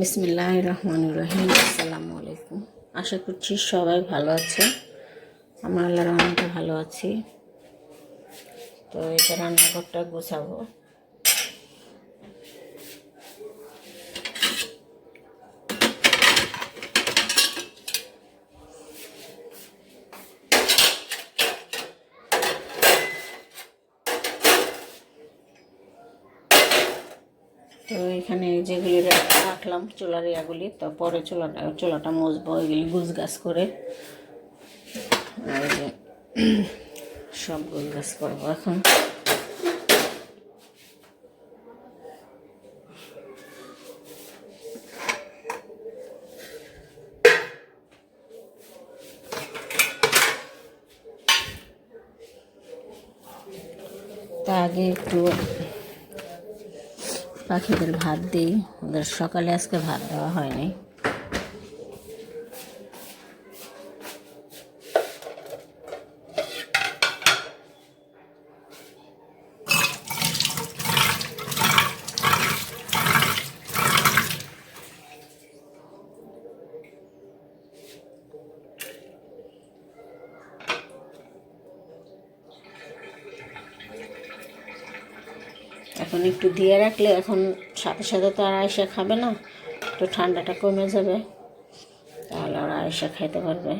বিসমিল্লাহ রহমান রহিম আসসালামু আলাইকুম আশা করছি সবাই ভালো আছে আমার আল্লাহ রহমানটা ভালো আছি। তো এটা রান্নাঘরটা গোছাবো। তো এখানে যেগুলি রাখলাম চুলার ইয়াগুলি, তো পরে চোলাটা, চুলাটা মুছবো, এগুলি গুছ গাছ করে। আর সব গুছ গাছ করব এখন। তা আগে একটু পাখিদের ভাত দিই। ওদের সকালে আজকে ভাত দেওয়া হয়নি। এখন একটু দিয়ে রাখলে এখন সাথে সাথে তো আর আয়সা খাবে না একটু ঠান্ডাটা কমে যাবে। তাহলে ওরা আয়সা খাইতে পারবে।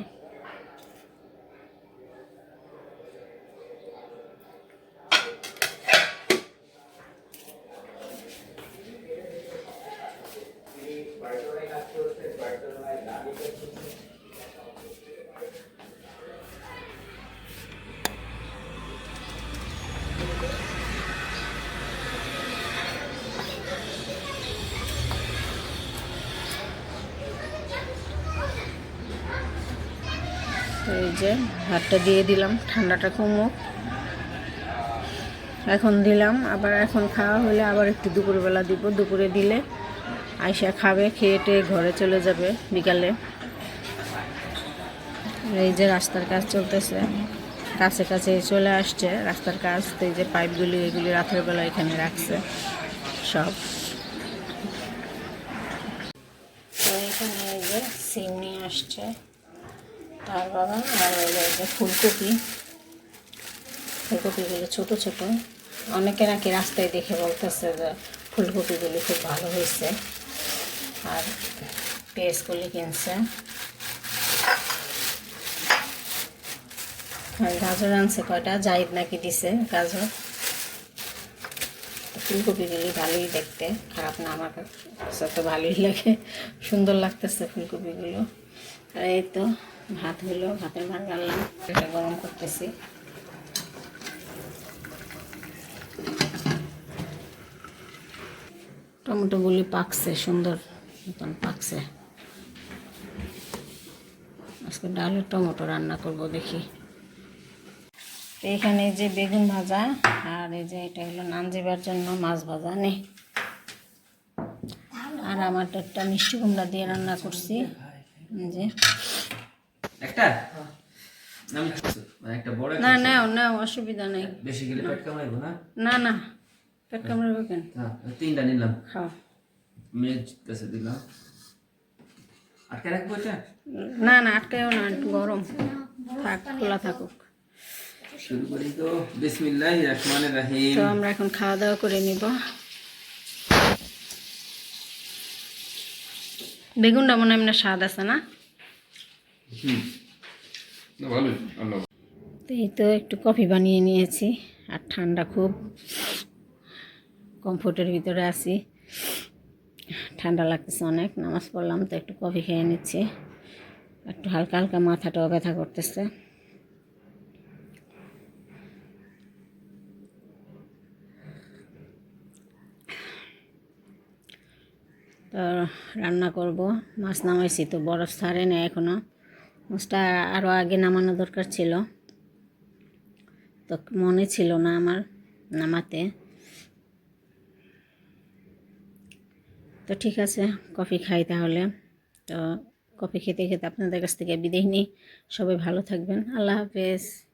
এই যে ভাতটা দিয়ে দিলাম, ঠান্ডাটা কমুক। এখন দিলাম, আবার এখন খাওয়া হলে আবার একটু দুপুরবেলা দিব। দুপুরে দিলে আয়সা খাবে, খেয়ে টেয়ে ঘরে চলে যাবে বিকালে। এই যে রাস্তার কাজ চলতেছে, কাছে কাছে চলে আসছে। রাস্তার কাজ তো এই যে পাইপগুলি, এগুলি রাতের বেলা এখানে রাখছে, সব। এখানে এই যে নিয়ে আসছে। তার বাবা আর ফুলকপি। ফুলকপিগুলো ছোটো ছোটো। অনেকে নাকি রাস্তায় দেখে বলতেছে যে ফুলকপিগুলি খুব ভালো হয়েছে। আর পেঁয়াজগুলি কিনছে। আর গাজর আনছে কয়টা? জাহিদ নাকি দিছে গাজর। ফুলকপিগুলি ভালোই দেখতে। খারাপ না, আমার কাছে তো ভালোই লাগে। সুন্দর লাগতেছে ফুলকপিগুলো। এই তো, ভাত হলো, ভাতের ভাত গাড়লাম এটা গরম করতেছি। টমেটোগুলি পাকছে, সুন্দর মতন পাকছে। আজকে ডালের টমেটো রান্না করব দেখি। এখানে যে বেগুন ভাজা, আর এই যে এটা হলো নান জিবার জন্য মাছ ভাজা নেই আর আমার একটা মিষ্টি কুমড়া দিয়ে রান্না করছি। একটা? মানে বড় না নাও অসুবিধা নেই। বেশি গেলে পেট কামাইবো না? না না পেট কেন? তিনটা নিলাম। খাও। মেজ কাছে দিলাম। আটকে রাখব এটা? না না আটকায়ও না একটু গরম। থাক খোলা থাকুক। শুরু করি তো। বিসমিল্লাহ রহমান রাহিম। তো আমরা এখন খাওয়া দাওয়া করে নিব। বেগুনটা মনে হয় এমনি স্বাদ আছে না? তো এই তো একটু কফি বানিয়ে নিয়েছি আর ঠান্ডা খুব। কমফোর্টের ভিতরে আছি। ঠান্ডা লাগতেছে অনেক নামাজ পড়লাম তো একটু কফি খেয়ে নিচ্ছি। একটু হালকা হালকা মাথাটাও ব্যথা করতেছে। তো রান্না করব। মাছ নামাইছি তো, বরফ ছাড়ে না এখনও মাছটা আরও আগে নামানো দরকার ছিল। তো মনে ছিল না আমার নামাতে। তো ঠিক আছে, কফি খাই তাহলে। তো কফি খেতে খেতে আপনাদের কাছ থেকে বিদায় নিই। সবাই ভালো থাকবেন। আল্লাহ হাফেজ।